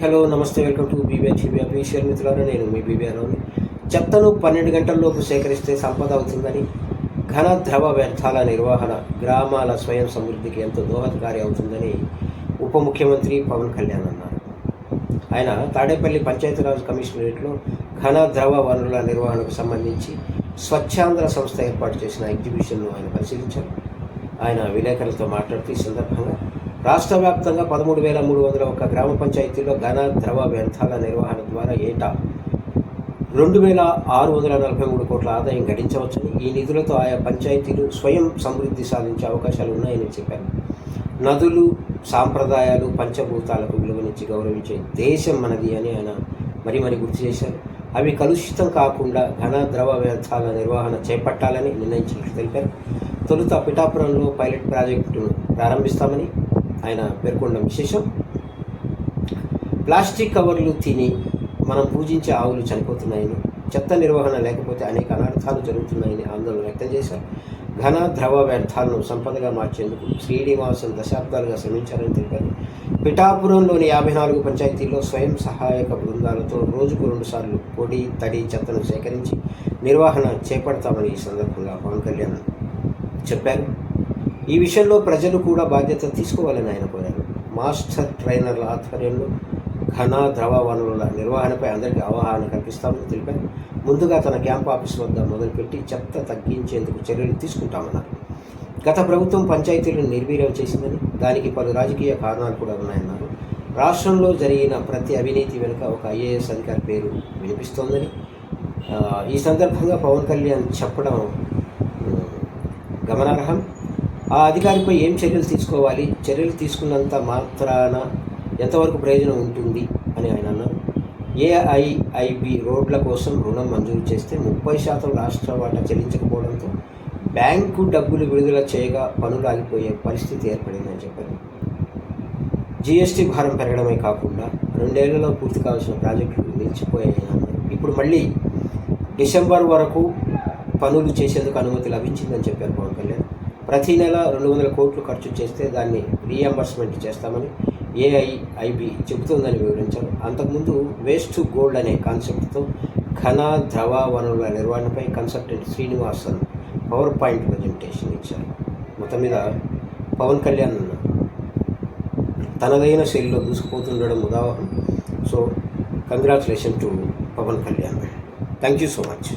Hello నమస్తే welcome to BB TV official మిత్రులారా నేను మీ బీబీఆర్లోని చెత్తను పన్నెండు గంటల్లోపు సేకరిస్తే సంపద అవుతుందని ఘన ద్రవ వ్యర్థాల నిర్వహణ గ్రామాల స్వయం సమృద్ధికి ఎంతో దోహదకారి అవుతుందని ఉప ముఖ్యమంత్రి పవన్ కళ్యాణ్ అన్నారు. ఆయన తాడేపల్లి పంచాయతీరాజ్ కమిషనరేట్లో ఘన ద్రవ వనరుల నిర్వహణకు సంబంధించి స్వచ్ఛాంధ్ర సంస్థ ఏర్పాటు చేసిన ఎగ్జిబిషన్ను ఆయన పరిశీలించారు. ఆయన విలేకరులతో మాట్లాడుతూ ఈ సందర్భంగా రాష్ట్ర వ్యాప్తంగా పదమూడు వేల మూడు వందల ఒక గ్రామ పంచాయతీల్లో ఘన ద్రవ వ్యర్థాల నిర్వహణ ద్వారా ఏటా రెండు వేల ఆరు వందల నలభై మూడు కోట్ల ఆదాయం గడించవచ్చని ఈ నిధులతో ఆయా పంచాయతీలు స్వయం సమృద్ధి సాధించే అవకాశాలు ఉన్నాయని చెప్పారు. నదులు సాంప్రదాయాలు పంచభూతాలకు విలువనిచ్చి గౌరవించే దేశం మనది అని ఆయన మరి మరి గుర్తు చేశారు. అవి కలుషితం కాకుండా ఘన ద్రవ వ్యర్థాల నిర్వహణ చేపట్టాలని నిర్ణయించినట్లు తెలిపారు. తొలుత పిఠాపురంలో పైలట్ ప్రాజెక్టును ప్రారంభిస్తామని ఆయన పేర్కొన్న విశేషం. ప్లాస్టిక్ కవర్లు తిని మనం పూజించే ఆవులు చనిపోతున్నాయని చెత్త నిర్వహణ లేకపోతే అనేక అనర్థాలు జరుగుతున్నాయని ఆందోళన వ్యక్తం చేశారు. ఘన ద్రవ వ్యర్థాలను సంపదగా మార్చేందుకు శ్రీనివాసం దశాబ్దాలుగా శ్రమించారని తెలిపారు. పిఠాపురంలోని యాభై నాలుగు పంచాయతీల్లో స్వయం సహాయక బృందాలతో రోజుకు రెండుసార్లు పొడి తడి చెత్తను సేకరించి నిర్వహణ చేపడతామని ఈ సందర్భంగా పవన్ కళ్యాణ్ చెప్పారు. ఈ విషయంలో ప్రజలు కూడా బాధ్యత తీసుకోవాలని ఆయన కోరారు. మాస్టర్ ట్రైనర్ల ఆధ్వర్యంలో ఘన ద్రవ వనరుల నిర్వహణపై అందరికీ అవగాహన కల్పిస్తామని తెలిపారు. ముందుగా తన క్యాంప్ ఆఫీస్ వద్ద మొదలుపెట్టి చెత్త తగ్గించేందుకు చర్యలు తీసుకుంటామన్నారు. గత ప్రభుత్వం పంచాయతీలను నిర్వీర్యం చేసిందని దానికి పలు రాజకీయ కారణాలు కూడా ఉన్నాయన్నారు. రాష్ట్రంలో జరిగిన ప్రతి అవినీతి వెనుక ఒక ఐఏఎస్ అధికారి పేరు వినిపిస్తోందని ఈ సందర్భంగా పవన్ కళ్యాణ్ చెప్పడం గమనార్హం. ఆ అధికారిపై ఏం చర్యలు తీసుకోవాలి? చర్యలు తీసుకున్నంత మాత్రాన ఎంతవరకు ప్రయోజనం ఉంటుంది? అని ఆయన అన్నారు. ఏఐఐబి రోడ్ల కోసం రుణం మంజూరు చేస్తే ముప్పై శాతం రాష్ట్ర వాటా చెల్లించకపోవడంతో బ్యాంకు డబ్బులు విడుదల చేయగా పనులు ఆగిపోయే పరిస్థితి ఏర్పడిందని చెప్పారు. జీఎస్టీ భారం పెరగడమే కాకుండా రెండేళ్ళలో పూర్తి కావాల్సిన ప్రాజెక్టులు నిలిచిపోయాయని అన్నారు. ఇప్పుడు మళ్ళీ డిసెంబర్ వరకు పనులు చేసేందుకు అనుమతి లభించిందని చెప్పారు పవన్ కళ్యాణ్. ప్రతి నెల రెండు వందల కోట్లు ఖర్చు చేస్తే దాన్ని రీఎంబర్స్మెంట్ చేస్తామని ఏఐఐబి చెబుతుందని వివరించారు. అంతకుముందు వేస్ట్ టు గోల్డ్ అనే కాన్సెప్ట్తో ఘన ద్రవ వనరుల నిర్వహణపై consultant Srinivasan power point presentation ఇచ్చారు. మొత్తం మీద పవన్ కళ్యాణ్ తనదైన శైలిలో దూసుకుపోతుండడం ఉదాహరణ. So congratulation to Pawan Kalyan. Thank you so much